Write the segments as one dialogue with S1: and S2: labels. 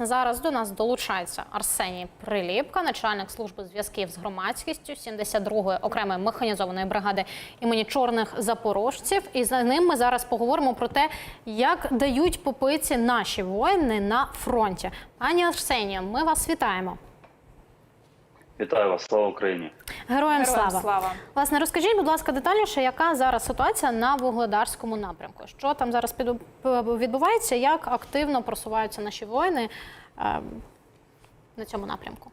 S1: Зараз до нас долучається Арсеній Приліпка, начальник служби зв'язків з громадськістю 72-ї окремої механізованої бригади імені чорних запорожців. І за ним ми зараз поговоримо про те, як дають попиці наші воїни на фронті. Пані Арсенія, ми вас вітаємо.
S2: Вітаю вас, слава Україні.
S1: Героям,
S3: Героям
S1: слава.
S3: слава.
S1: Власне, розкажіть, будь ласка, детальніше, яка зараз ситуація на вугледарському напрямку? Що там зараз відбувається? Як активно просуваються наші воїни е, на цьому напрямку?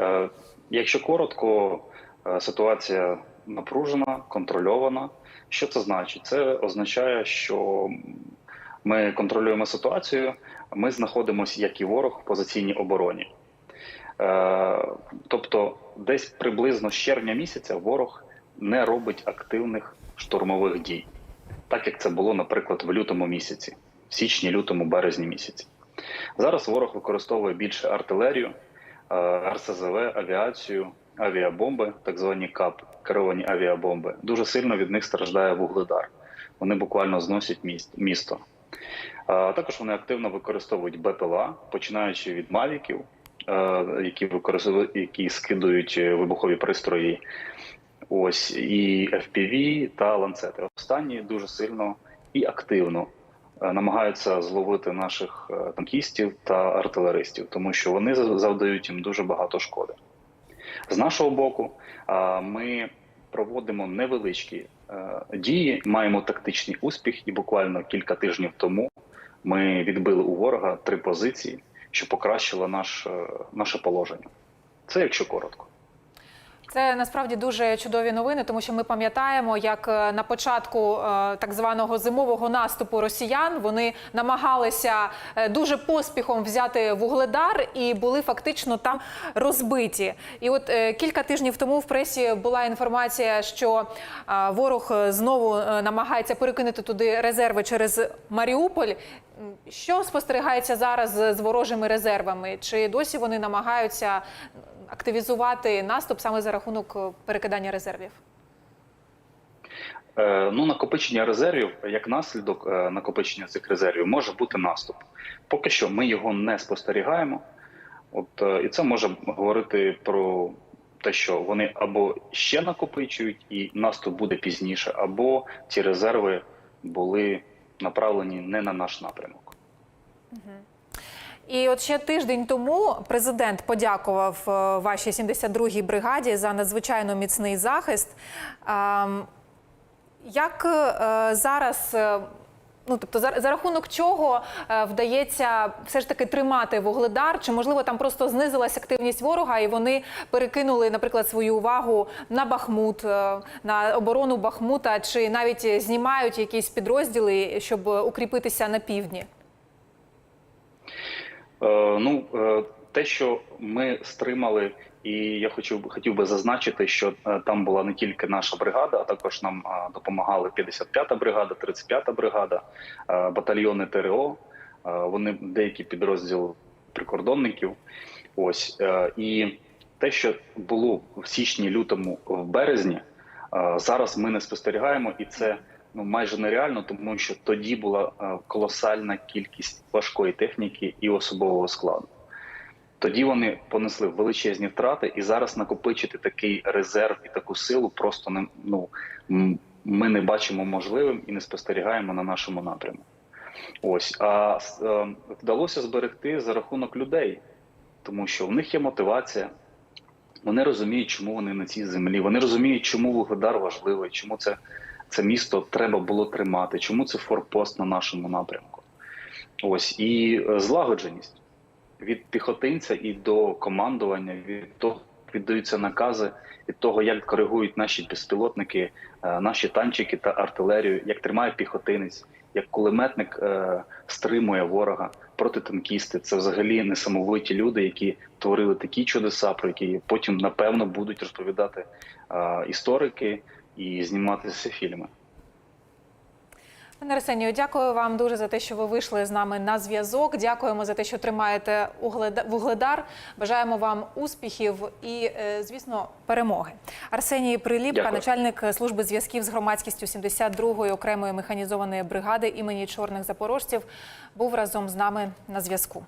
S2: Е, Якщо коротко, е, ситуація напружена, контрольована. Що це значить? Це означає, що ми контролюємо ситуацію, ми знаходимося, як і ворог, в позиційній обороні. Е, Тобто, десь приблизно з червня місяця ворог не робить активних штурмових дій, так як це було, наприклад, в лютому місяці, в січні, лютому, березні місяці. Зараз ворог використовує більше артилерію, е, РСЗВ, авіацію, авіабомби, так звані КАП, керовані авіабомби. Дуже сильно від них страждає вугледар. Вони буквально зносять міст- місто. А Також вони активно використовують БПЛА, починаючи від мавіків, е, які використовують, які скидують е, вибухові пристрої. Ось і FPV та ланцети. Останні дуже сильно і активно е, намагаються зловити наших е, танкістів та артилеристів, тому що вони за- завдають їм дуже багато шкоди. З нашого боку, ми проводимо невеличкі е, дії, маємо тактичний успіх, і буквально кілька тижнів тому ми відбили у ворога три позиції, що покращило наш, е, наше положення. Це якщо коротко.
S3: Це насправді дуже чудові новини, тому що ми пам'ятаємо, як е, на початку е, так званого зимового наступу росіян вони намагалися е, дуже поспіхом взяти вугледар і були фактично там розбиті. І от кілька тижнів тому в пресі була інформація, що ворог знову намагається перекинути туди резерви через Маріуполь. Що спостерігається зараз з ворожими резервами? Чи досі вони намагаються активізувати наступ саме за рахунок е, перекидання резервів?
S2: Е, Ну, накопичення резервів, як наслідок е, накопичення цих резервів, може бути наступ. Поки що ми його не спостерігаємо. От і це може говорити про те, що вони або ще накопичують, і наступ буде пізніше, або ці резерви були направлені не на наш напрямок.
S3: І от ще тиждень тому президент подякував е, вашій 72-й бригаді за надзвичайно міцний захист. Ем, Як е, зараз, е, ну тобто, за, рахунок чого вдається все ж таки тримати вугледар? Чи можливо там просто знизилась активність ворога, і вони перекинули, наприклад, свою увагу на Бахмут, на оборону Бахмута, чи навіть знімають якісь підрозділи, щоб укріпитися на півдні?
S2: Е, ну, е, те, що ми стримали, і я хочу хотів би зазначити, що е, там була не тільки наша бригада, а також нам допомагали 55-та бригада, 35-та бригада, батальйони ТРО. Вони деякі підрозділи прикордонників. Ось і те, що було в січні, лютому, в березні, зараз ми не спостерігаємо, і це ну майже нереально, тому що тоді була е, колосальна кількість важкої техніки і особового складу. Тоді вони понесли величезні втрати, і зараз накопичити такий резерв і таку силу просто не ну ми не бачимо можливим і не спостерігаємо на нашому напрямку. Ось а е, вдалося зберегти за рахунок людей, тому що в них є мотивація. Вони розуміють, чому вони на цій землі. Вони розуміють, чому Вугледар важливий, чому це, це місто треба було тримати, чому це форпост на нашому напрямку. Ось і е, злагодженість від піхотинця і до командування, від того, віддаються накази, від того, як коригують наші безпілотники, е, наші танчики та артилерію, як тримає піхотинець, як кулеметник е, стримує ворога протитанкісти. Це взагалі несамовиті люди, які творили такі чудеса, про які потім напевно будуть розповідати історики і зніматися фільми.
S3: Пане Арсенію, дякую вам дуже за те, що ви вийшли з нами на зв'язок. Дякуємо за те, що тримаєте угледа- вугледар. Бажаємо вам успіхів і, е, звісно, перемоги. Арсеній Приліпка,
S2: Дякую.
S3: начальник служби зв'язків з громадськістю 72-ї окремої механізованої бригади імені чорних запорожців, був разом з нами на зв'язку.